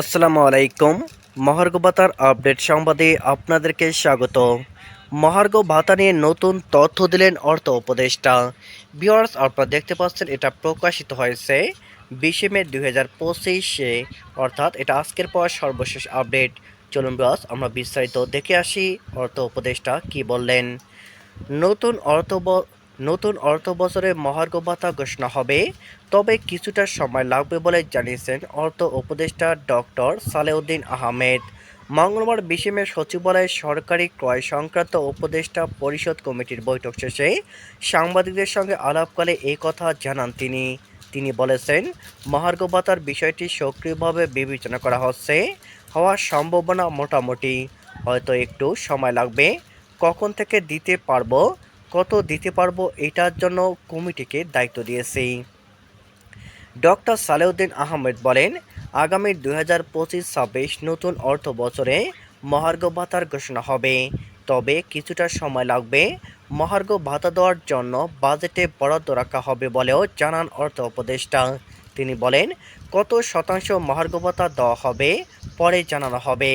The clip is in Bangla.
আসসালামু আলাইকুম। মহার্ঘ ভাতার আপডেট সংবাদে আপনাদেরকে স্বাগত। মহার্ঘ ভাতা নিয়ে নতুন তথ্য দিলেন অর্থ উপদেষ্টা। বিয়ার্স আপনারা দেখতে পাচ্ছেন, এটা প্রকাশিত হয়েছে বিশে মে দুই হাজার পঁচিশে। অর্থাৎ এটা আজকের পর সর্বশেষ আপডেট। চলুন বিয়ার্স আমরা বিস্তারিত দেখে আসি অর্থ উপদেষ্টা কি বললেন। নতুন অর্থ নতুন অর্থ বছরে মহার্ঘ ভাতা ঘোষণা হবে। তবে কিছুটা সময় লাগবে বলে জানিয়েছেন অর্থ উপদেষ্টা ডক্টর সালেউদ্দিন আহমেদ। মঙ্গলবার বিশে মে সচিবালয়ে সরকারি ক্রয় সংক্রান্ত উপদেষ্টা পরিষদ কমিটির বৈঠক শেষে সাংবাদিকদের সঙ্গে আলাপকালে এই কথা জানান তিনি। তিনি বলেছেন, মহার্ঘ ভাতার বিষয়টি সক্রিয়ভাবে বিবেচনা করা হচ্ছে, হওয়ার সম্ভাবনা মোটামুটি। হয়তো একটু সময় লাগবে, কখন থেকে দিতে পারব কত দিতে পারব এটার জন্য কমিটিকে দায়িত্ব দিয়েছি। ডক্টর সালেউদ্দিন আহমেদ বলেন, আগামী দুই হাজার পঁচিশ ছাব্বিশ নতুন অর্থ বছরে মহার্ঘ ভাতার ঘোষণা হবে। তবে কিছুটা সময় লাগবে মহার্ঘ ভাতা দেওয়ার জন্য বাজেটে বরাদ্দ রাখা হবে বলেও জানান অর্থ উপদেষ্টা। তিনি বলেন, কত শতাংশ মহার্ঘ ভাতা দেওয়া হবে পরে জানানো হবে।